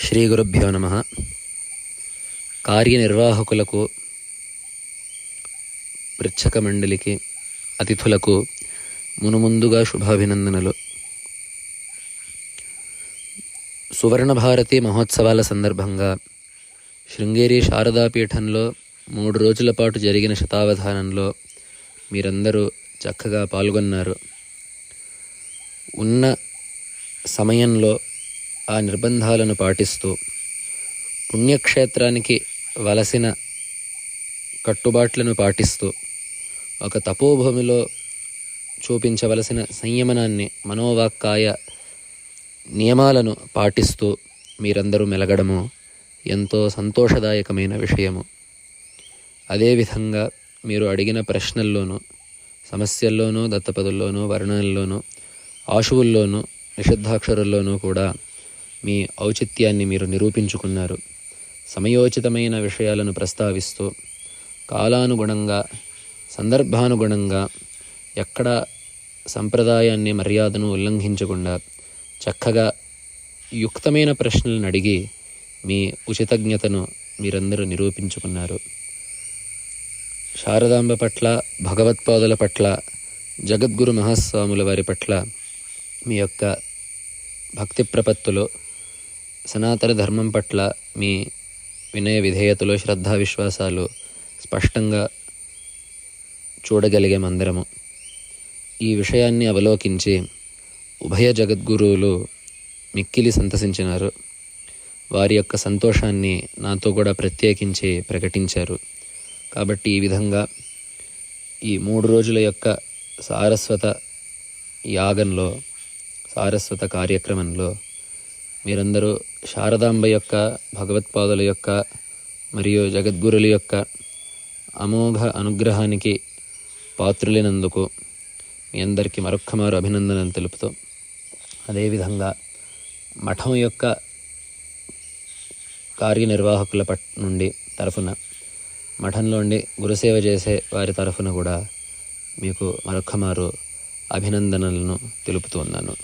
శ్రీ గురుభ్యో నమ. కార్యనిర్వాహకులకు పృచ్ఛక మండలికి అతిథులకు మునుముందుగా శుభాభినందనలు. సువర్ణ భారతి మహోత్సవాల సందర్భంగా శృంగేరి శారదాపీఠంలో మూడు రోజుల పాటు జరిగిన శతావధానంలో మీరందరూ చక్కగా పాల్గొన్నారు. ఉన్న సమయంలో ఆ నిర్బంధాలను పాటిస్తూ పుణ్యక్షేత్రానికి వలసిన కట్టుబాట్లను పాటిస్తూ ఒక తపోభూమిలో చూపించవలసిన సంయమనాన్ని మనోవాక్కాయ నియమాలను పాటిస్తూ మీరందరూ మెలగడము ఎంతో సంతోషదాయకమైన విషయము. అదేవిధంగా మీరు అడిగిన ప్రశ్నల్లోనూ సమస్యల్లోనూ దత్తపదుల్లోనూ వర్ణనల్లోనూ ఆశువుల్లోనూ నిషిద్ధాక్షరుల్లోనూ కూడా మీ ఔచిత్యాన్ని మీరు నిరూపించుకున్నారు. సమయోచితమైన విషయాలను ప్రస్తావిస్తూ కాలానుగుణంగా సందర్భానుగుణంగా ఎక్కడ సంప్రదాయాన్ని మర్యాదను ఉల్లంఘించకుండా చక్కగా యుక్తమైన ప్రశ్నలను అడిగి మీ ఉచితజ్ఞతను మీరందరూ నిరూపించుకున్నారు. శారదాంబ పట్ల భగవత్పాదుల పట్ల జగద్గురు మహాస్వాముల వారి పట్ల మీ యొక్క భక్తి ప్రపత్తులో సనాతన ధర్మం పట్ల మీ వినయ విధేయతలు శ్రద్ధా విశ్వాసాలు స్పష్టంగా చూడగలిగే మందిరము. ఈ విషయాన్ని అవలోకించి ఉభయ జగద్గురువులు మిక్కిలి సంతసించినారు. వారి యొక్క సంతోషాన్ని నాతో కూడా ప్రత్యేకించి ప్రకటించారు. కాబట్టి ఈ విధంగా ఈ మూడు రోజుల యొక్క సారస్వత యాగంలో సారస్వత కార్యక్రమంలో మీరందరూ శారదాంబ యొక్క భగవత్పాదుల యొక్క మరియు జగద్గురుల యొక్క అమోఘ అనుగ్రహానికి పాత్రులైనందుకు మీ అందరికీ మరొక్కమారు అభినందనలు తెలుపుతూ అదేవిధంగా మఠం యొక్క కార్యనిర్వాహకుల పట్ నుండి తరఫున మఠంలో ఉండి గురుసేవ చేసే వారి తరఫున కూడా మీకు మరొక్కమారు అభినందనలను తెలుపుతూ ఉన్నాను.